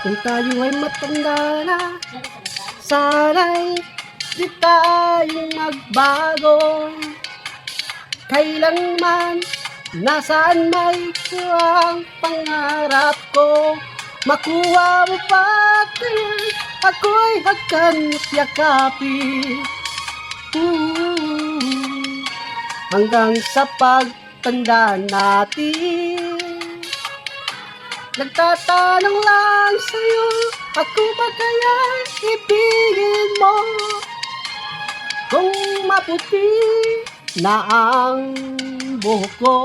Kung tayo ay matanda na, sana'y di tayong magbago. Kailanman, nasaan may ang pangarap ko. Makuha mo pa kaya ako'y hagkan at yakapin. Ooh, hanggang sa pagtanda natin. Nagtatanong lang sa'yo, ako ba kaya ibigin mo? Kung maputi na ang buhok ko.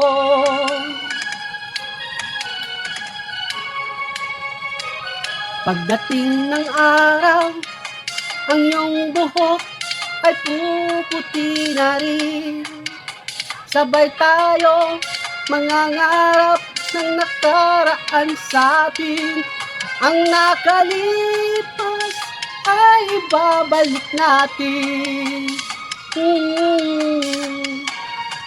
Pagdating ng araw, ang iyong buhok ay puputi na rin. Sabay tayo mangangarap ng nakaraan sa atin. Ang nakalipas ay ibabalik natin. Hmm,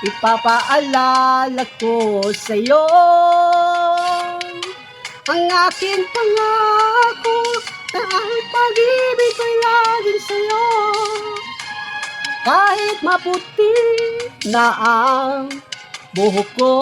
ipapaalala ko sa'yo ang aking pangako na ang pag-ibig ko'y laging sa'yo. Kahit maputi na ang buhok ko.